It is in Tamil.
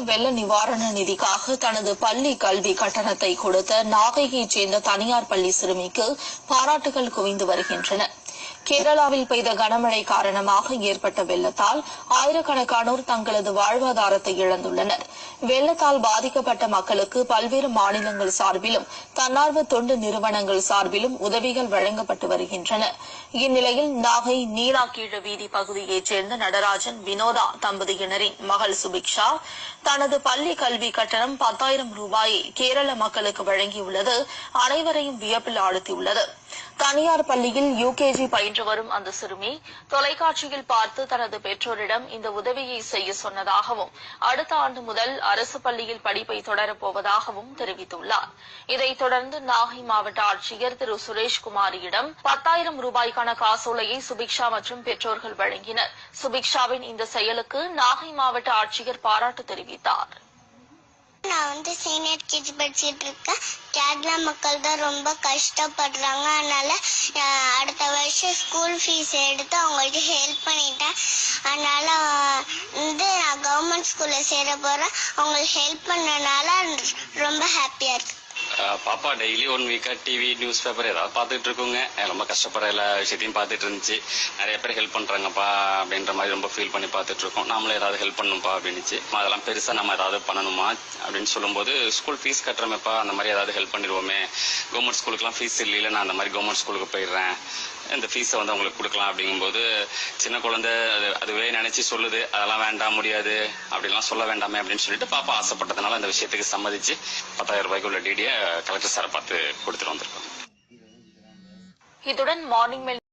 வெள்ள நிவாரண நிதிக்காக தனது பள்ளி கல்வி கட்டணத்தை கொடுத்த நாகையைச் சேர்ந்த தனியார் பள்ளி சிறுமிக்கு பாராட்டுகள் குவிந்து வருகின்றன. கேரளாவில் பெய்த கனமழை காரணமாக ஏற்பட்ட வெள்ளத்தால் ஆயிரக்கணக்கானோர் தங்களது வாழ்வாதாரத்தை இழந்துள்ளனர். வெள்ளத்தால் பாதிக்கப்பட்ட மக்களுக்கு பல்வேறு மாநிலங்கள் சார்பிலும் தன்னார்வ தொண்டு நிறுவனங்கள் சார்பிலும் உதவிகள் வழங்கப்பட்டு வருகின்றன. இந்நிலையில் நாகை நீலாக்கீழ வீதி பகுதியைச் சேர்ந்த நடராஜன் வினோதா தம்பதியினரின் மகள் சுபிக்ஷா தனது பள்ளி கல்வி கட்டணம் பத்தாயிரம் ரூபாயை கேரள மக்களுக்கு வழங்கியுள்ளது. அனைவரையும் வியப்பில் ஆழ்த்தியுள்ளது. தனியார் பள்ளியில் யுகேஜி பயின்று வரும் அந்த சிறுமி தொலைக்காட்சியில் பார்த்து தனது பெற்றோரிடம் இந்த உதவியை செய்ய சொன்னதாகவும் அடுத்த ஆண்டு முதல் அரசு பள்ளியில் படிப்பை தொடரப்போவதாகவும் தெரிவித்துள்ளார். இதைத் தொடர்ந்து நாகை மாவட்ட ஆட்சியர் திரு சுரேஷ்குமாரியிடம் பத்தாயிரம் ரூபாய்க்கான காசோலையை சுபிக்ஷா மற்றும் பெற்றோர்கள் வழங்கினர். சுபிக்ஷாவின் இந்த செயலுக்கு நாகை மாவட்ட ஆட்சியர் பாராட்டு தெரிவித்தாா் வந்து சீனியர் கிட்ஸ் படிச்சுட்டு இருக்கேன் கேரளா மக்கள் தான் ரொம்ப கஷ்டப்படுறாங்க. அதனால அடுத்த வருஷம் ஸ்கூல் ஃபீஸ் எடுத்து அவங்களுக்கு ஹெல்ப் பண்ணிட்டேன். அதனால வந்து நான் கவர்மெண்ட் ஸ்கூல்ல சேர போறேன். அவங்களுக்கு ஹெல்ப் பண்ணனால ரொம்ப ஹாப்பியா இருக்கு. பாப்பா டெய்லி ஒன் வீக்கா டிவி நியூஸ் பேப்பர் ஏதாவது பார்த்துட்டு இருக்குங்க. ரொம்ப கஷ்டப்படுற எல்லா விஷயத்தையும் பார்த்துட்டு இருந்துச்சு. நிறைய பேர் ஹெல்ப் பண்றாங்கப்பா அப்படின்ற மாதிரி ரொம்ப ஃபீல் பண்ணி பார்த்துட்டு இருக்கோம். நாமளும் ஏதாவது ஹெல்ப் பண்ணணும்ப்பா அப்படின்னுச்சு. அதெல்லாம் பெருசா நம்ம ஏதாவது பண்ணணுமா அப்படின்னு சொல்லும்போது ஸ்கூல் ஃபீஸ் கட்டுறமேப்பா அந்த மாதிரி ஏதாவது ஹெல்ப் பண்ணிடுவோமே. கவர்மெண்ட் ஸ்கூலுக்குலாம் ஃபீஸ் இல்லையில நான் அந்த மாதிரி கவர்மெண்ட் ஸ்கூலுக்கு போயிடுறேன். இந்த ஃபீஸை வந்து அவங்களுக்கு கொடுக்கலாம் அப்படிங்கும்போது சின்ன குழந்தை அது அதுவே நினைச்சு சொல்லுது அதெல்லாம் வேண்டாம் முடியாது. அப்படின்லாம் சொல்ல வேண்டாமே அப்படின்னு சொல்லிட்டு பாப்பா ஆசைப்பட்டதுனால அந்த விஷயத்துக்கு சம்மதிச்சு பத்தாயிரம் ரூபாய்க்கு உள்ள டிடியை கலெக்டர் சாரை பார்த்து கொடுத்துட்டு வந்திருக்கோம். இதுடன் மார்னிங் மெல்